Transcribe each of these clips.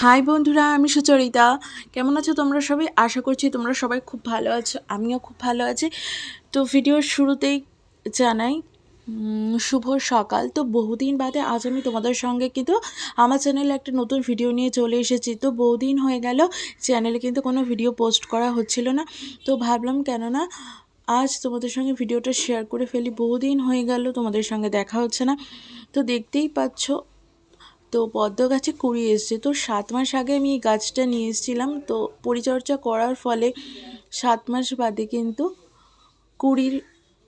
High বন্ধুরা, আমি সুচরিতা। কেমন আছো তোমরা সবাই? আশা করছি তোমরা সবাই খুব ভালো আছো। আমিও খুব ভালো আছি। তো ভিডিওর শুরুতেই জানাই শুভ সকাল। তো বহুদিন বাদে আজ আমি তোমাদের সঙ্গে কিন্তু আমার চ্যানেলে একটা নতুন ভিডিও নিয়ে চলে এসেছি। তো বহুদিন হয়ে গেল চ্যানেলে কিন্তু কোনো ভিডিও পোস্ট করা হচ্ছিল না। তো ভাবলাম, কেননা আজ তোমাদের সঙ্গে ভিডিওটা শেয়ার করে ফেলি। বহুদিন হয়ে গেল তোমাদের সঙ্গে দেখা হচ্ছে না। তো দেখতেই পাচ্ছ তো পদ্ম গাছে কুড়ি এসছে। তো সাত মাস আগে আমি এই গাছটা নিয়ে এসেছিলাম। তো পরিচর্যা করার ফলে সাত মাস বাদে কিন্তু কুড়ির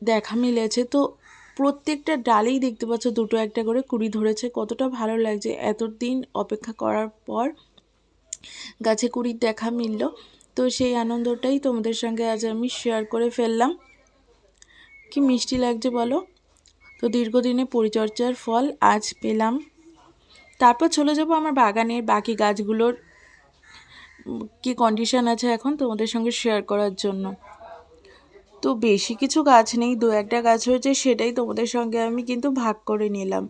দেখা মিলেছে। তো প্রত্যেকটা ডালেই দেখতে পাচ্ছ দুটো একটা করে কুড়ি ধরেছে। কতটা ভালো লাগছে এতদিন অপেক্ষা করার পর গাছে কুড়ির দেখা মিলল। তো সেই আনন্দটাই তোমাদের সঙ্গে আজ আমি শেয়ার করে ফেললাম। কি মিষ্টি লাগছে বলো? তো দীর্ঘদিনে পরিচর্যার ফল আজ পেলাম। তারপর চলে যাব আমার বাগানের বাকি গাছগুলোর কি কন্ডিশন আছে এখন তোমাদের সঙ্গে শেয়ার করার জন্য। তো বেশি কিছু গাছ নেই, দু একটা গাছ হয়েছে, সেটাই তোমাদের সঙ্গে আমি কিন্তু ভাগ করে নিলাম।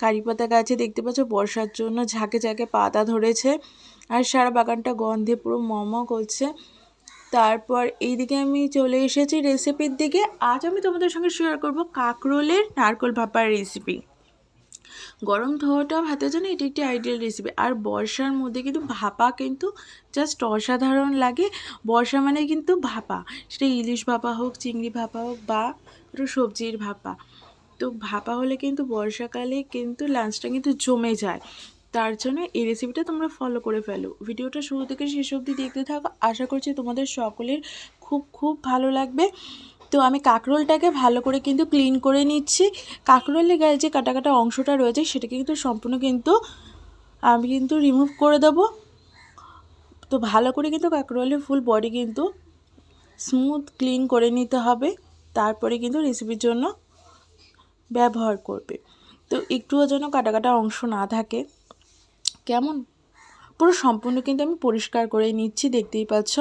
কারি পাতা গাছে দেখতে পাচ্ছ বর্ষার জন্য ঝাঁকে ঝাঁকে পাতা ধরেছে, আর সারা বাগানটা গন্ধে পুরো মম করছে। তারপর এইদিকে আমি চলে এসেছি রেসিপির দিকে। আজ আমি তোমাদের সঙ্গে শেয়ার করব কাঁকরোলের নারকোল ভাপার রেসিপি গরম ধোয়াটা ভাতের জন্য এটি একটি আইডিয়াল রেসিপি আর বর্ষার মধ্যে কিন্তু ভাপা কিন্তু জাস্ট অসাধারণ লাগে। বর্ষা মানে কিন্তু ভাপা। সেটা ইলিশ ভাপা হোক, চিংড়ি ভাপা হোক বা সবজির ভাপা। তো ভাপা হলে কিন্তু বর্ষাকালে কিন্তু লাঞ্চটা কিন্তু জমে যায়। তার জন্য এই রেসিপিটা তোমরা ফলো করে ফেলো। ভিডিওটা শুরু থেকে শেষ অবধি দেখতে থাকো। আশা করছি তোমাদের সকলের খুব খুব ভালো লাগবে। তো আমি কাঁকরোলটাকে ভালো করে কিন্তু ক্লিন করে নিচ্ছি। কাঁকরোলের গায়ে যে কাটা কাটা অংশটা রয়েছে, সেটাকে কিন্তু সম্পূর্ণ কিন্তু আমি কিন্তু রিমুভ করে দেবো। তো ভালো করে কিন্তু কাঁকরোলের ফুল বডি কিন্তু স্মুথ ক্লিন করে নিতে হবে। তারপরে কিন্তু রেসিপির জন্য ব্যবহার করবে। তো একটুও যেন কাটা কাটা অংশ না থাকে। কেমন? পুরো সম্পূর্ণ কিন্তু আমি পরিষ্কার করে নিচ্ছি, দেখতেই পাচ্ছ।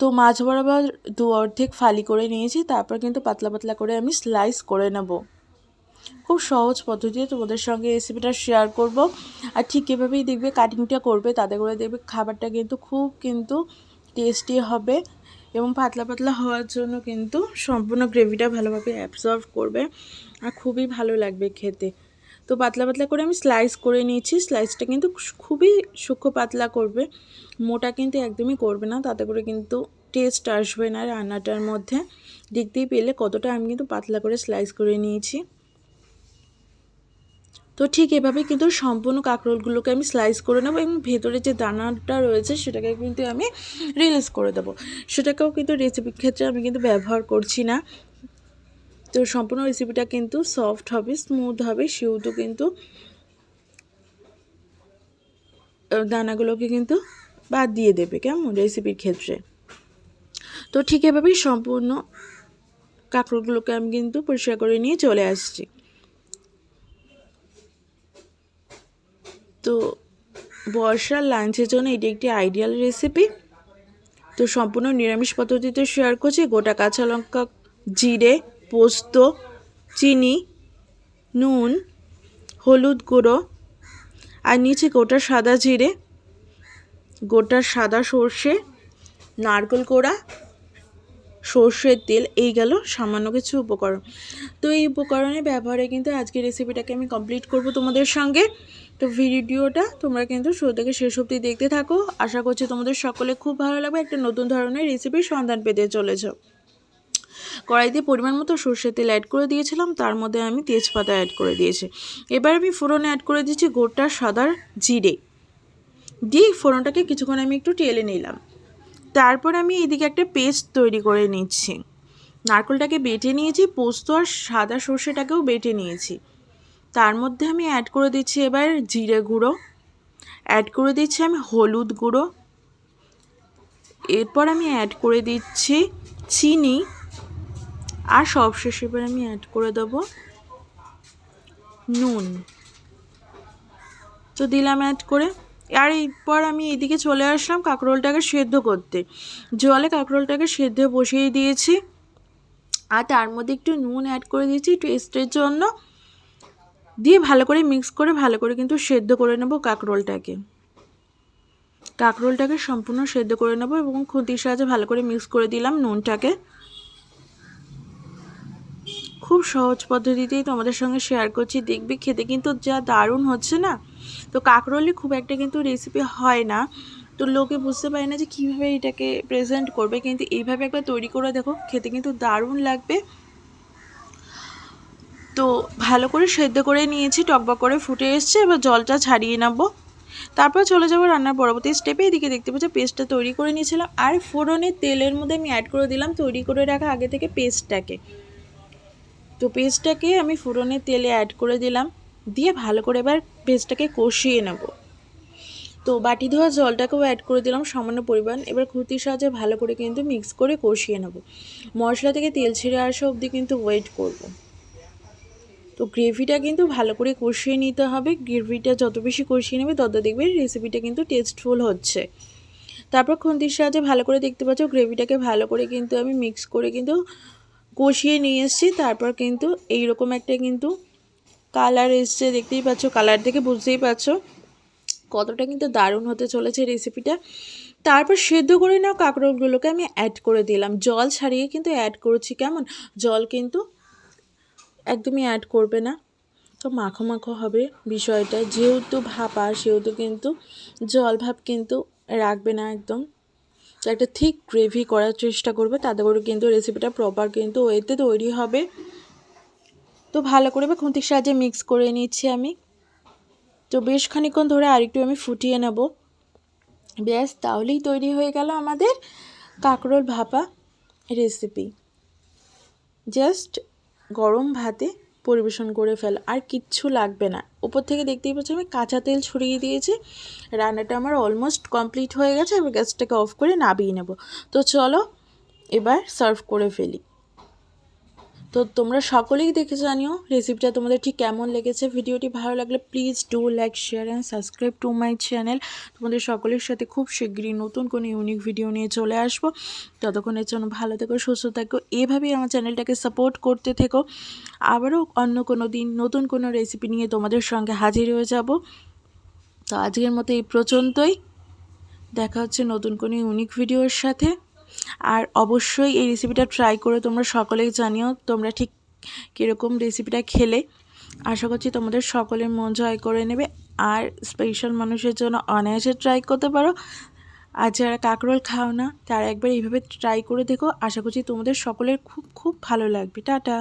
তো মাছ বরাবর দু অর্ধেক ফালি করে নিয়েছি, তারপর কিন্তু পাতলা পাতলা করে আমি স্লাইস করে নেব। খুব সহজ পদ্ধতিতে তোমাদের সঙ্গে রেসিপিটা শেয়ার করব। আর ঠিক এভাবেই দেখবে কাটিংটা করবে, তাতে করে দেখবে খাবারটা কিন্তু খুব কিন্তু টেস্টি হবে এবং পাতলা পাতলা হওয়ার জন্য কিন্তু সম্পূর্ণ গ্রেভিটা ভালোভাবে অ্যাবজর্ভ করবে। আর খুবই ভালো লাগবে খেতে। তো পাতলা পাতলা করে আমি স্লাইস করে নিয়েছি। স্লাইসটা কিন্তু খুবই সূক্ষ্ম পাতলা করবে। মোটা কিন্তু একদমই করবে না, তাতে করে কিন্তু টেস্ট আসবে না রান্নাটার মধ্যে। দেখতেই পেলে কতটা আমি কিন্তু পাতলা করে স্লাইস করে নিয়েছি। তো ঠিক এভাবে কিন্তু সম্পূর্ণ কাঁকরোলগুলোকে আমি স্লাইস করে নেব এবং ভেতরে যে দানাটা রয়েছে সেটাকে কিন্তু আমি রিলিজ করে দেবো। সেটাকেও কিন্তু রেসিপির ক্ষেত্রে আমি কিন্তু ব্যবহার করছি না। তো সম্পূর্ণ রেসিপিটা কিন্তু সফট হবে স্মুথ হবে, সেহেতু কিন্তু দানাগুলোকে কিন্তু বাদ দিয়ে দেবে কেমন রেসিপির ক্ষেত্রে। তো ঠিক এভাবেই সম্পূর্ণ কাঁকড়গুলোকে আমি কিন্তু পরিষ্কার করে নিয়ে চলে আসছি। তো বর্ষার লাঞ্চের জন্য এটি একটি আইডিয়াল রেসিপি তো সম্পূর্ণ নিরামিষ পদ্ধতিতে শেয়ার করছি, গোটা কাঁচা লঙ্কা, জিরে পোস্ত, চিনি, নুন, হলুদ গুঁড়ো, আর নিচে গোটা সাদা জিরে, গোটা সাদা সর্ষে, নারকেল কোড়া, সর্ষের তেল, এই গেল সামান্য কিছু উপকরণ। তো এই উপকরণের ব্যবহারে কিন্তু আজকের রেসিপিটাকে আমি কমপ্লিট করব তোমাদের সঙ্গে। তো ভিডিওটা তোমরা কিন্তু শুরু থেকে শেষ অবধি দেখতে থাকো। আশা করছি তোমাদের সকলে খুব ভালো লাগবে। একটা নতুন ধরনের রেসিপির সন্ধান পেতে চলেছ। কড়াইতে পরিমাণ মতো সর্ষের তেল অ্যাড করে দিয়েছিলাম, তার মধ্যে আমি তেজপাতা অ্যাড করে দিয়েছি। এবার আমি ফোড়নে অ্যাড করে দিচ্ছি গোটা সাদার জিরে। দিয়ে ফোড়নটাকে কিছুক্ষণ আমি একটু টেলে নিলাম। তারপর আমি এদিকে একটা পেস্ট তৈরি করে নিচ্ছি। নারকেলটাকে বেটে নিয়েছি, পোস্ত আর সাদা সর্ষেটাকেও বেটে নিয়েছি। তার মধ্যে আমি অ্যাড করে দিচ্ছি এবার জিরে গুঁড়ো। অ্যাড করে দিচ্ছি আমি হলুদ গুঁড়ো। এরপর আমি অ্যাড করে দিচ্ছি চিনি। আর সবশেষে এবার আমি অ্যাড করে দেবো নুন। তো দিলাম অ্যাড করে। আর এরপর আমি এদিকে চলে আসলাম কাঁকরোলটাকে সেদ্ধ করতে। জলে কাঁকরোলটাকে সেদ্ধ বসিয়ে দিয়েছি। আর তার মধ্যে একটু নুন অ্যাড করে দিয়েছি টেস্টের জন্য। দিয়ে ভালো করে মিক্স করে ভালো করে কিন্তু সেদ্ধ করে নেব কাঁকরোলটাকে। কাঁকরোলটাকে সম্পূর্ণ সেদ্ধ করে নেব এবং খুন্তির সাহায্যে ভালো করে মিক্স করে দিলাম নুনটাকে। খুব সহজ পদ্ধতিতেই তোমাদের সঙ্গে শেয়ার করছি। দেখবি খেতে কিন্তু যা দারুণ হচ্ছে না? তো কাঁকরোলে খুব একটা কিন্তু রেসিপি হয় না। তো লোকে বুঝতে পারে না যে কীভাবে এটাকে প্রেজেন্ট করবে। কিন্তু এইভাবে একবার তৈরি করে দেখো, খেতে কিন্তু দারুণ লাগবে। তো ভালো করে সেদ্ধ করে নিয়েছি টকবক করে ফুটে এসছে। এবার জলটা ছাড়িয়ে নেব। তারপর চলে যাব রান্নার পরবর্তী স্টেপে এদিকে দেখতে পাচ্ছ পেস্টটা তৈরি করে নিয়েছিলাম। আর ফোড়নের তেলের মধ্যে আমি অ্যাড করে দিলাম তৈরি করে রাখা আগে থেকে পেস্টটাকে তো পেস্টটাকে আমি ফোড়নের তেলে অ্যাড করে দিলাম। দিয়ে ভালো করে এবার পেস্টটাকে কষিয়ে নেব। তো বাটি ধোয়া জলটাকেও অ্যাড করে দিলাম সামান্য পরিমাণ। এবার খুঁতির সাহায্যে ভালো করে কিন্তু মিক্স করে কষিয়ে নেব। মশলা থেকে তেল ছেড়ে আসা অবধি কিন্তু ওয়েট করব। তো গ্রেভিটা কিন্তু ভালো করে কষিয়ে নিতে হবে। গ্রেভিটা যত বেশি কষিয়ে নেবে তত দেখবে রেসিপিটা কিন্তু টেস্টফুল হচ্ছে। তারপর খুন্তির সাহায্যে ভালো করে দেখতে পাচ্ছ গ্রেভিটাকে ভালো করে কিন্তু আমি মিক্স করে কিন্তু কষিয়ে নিয়ে এসেছি। তারপর কিন্তু এইরকম একটা কিন্তু কালার এসছে, দেখতেই পাচ্ছ কালার দেখে বুঝতেই পারছ কতটা কিন্তু দারুণ হতে চলেছে রেসিপিটা তারপর সেদ্ধ করে নাও কাঁকরোলগুলোকে আমি অ্যাড করে দিলাম। জল ছাড়িয়ে কিন্তু অ্যাড করেছি, কেমন? জল কিন্তু একদমই অ্যাড করবে না। তো মাখো মাখো হবে বিষয়টা। যেহেতু ভাপা, সেহেতু কিন্তু জল ভাব কিন্তু রাখবে না একদম। একটা থিক গ্রেভি করার চেষ্টা করবে, তাতে করে কিন্তু রেসিপিটা প্রপার কিন্তু ওয়েতে তৈরি হবে। তো ভালো করে বা খুন্তির সাহায্যে মিক্স করে নিচ্ছি আমি। তো বেশ খানিক্ষণ ধরে আরেকটু আমি ফুটিয়ে নেব। ব্যাস, তাহলেই তৈরি হয়ে গেল আমাদের কাঁকরোল ভাপা রেসিপি জাস্ট গরম ভাতে পরিবেশন করে ফেল, আর কিচ্ছু লাগবে না। উপর থেকে দেখতেই পাচ্ছি আমি কাঁচা তেল ছড়িয়ে দিয়েছি। রান্নাটা আমার অলমোস্ট কমপ্লিট হয়ে গেছে, আমি গ্যাসটাকে অফ করে নাবিয়ে নেব। তো চলো, এবার সার্ভ করে ফেলি। তো তোমরা সকলেই দেখে জানিও রেসিপিটা তোমাদের ঠিক কেমন লেগেছে। ভিডিওটি ভালো লাগলে please do like share and subscribe to my channel তোমাদের সকলের সাথে খুব শীঘ্রই নতুন কোনো ইউনিক ভিডিও নিয়ে চলে আসব। ততক্ষণের জন্য ভালো থেকো, সুস্থ থেকো, এভাবেই আমার চ্যানেলটাকে সাপোর্ট করতে থেকো। আবারও অন্য কোনো দিন নতুন কোনো রেসিপি নিয়ে তোমাদের সঙ্গে হাজির হয়ে যাব। তো আজকের মতো এই পর্যন্তই। দেখা হচ্ছে নতুন কোনো ইউনিক ভিডিওর সাথে। আর অবশ্যই এই রেসিপিটা ট্রাই করে তোমরা সকলেই জানিও তোমরা ঠিক কীরকম রেসিপিটা খেলে। আশা করছি তোমাদের সকলের মন জয় করে নেবে। আর স্পেশাল মানুষের জন্য অনায়াসে ট্রাই করতে পারো। আর যারা কাকরোল খাও না, তারা একবার এইভাবে ট্রাই করে দেখো। আশা করছি তোমাদের সকলের খুব খুব ভালো লাগবে। টাটা!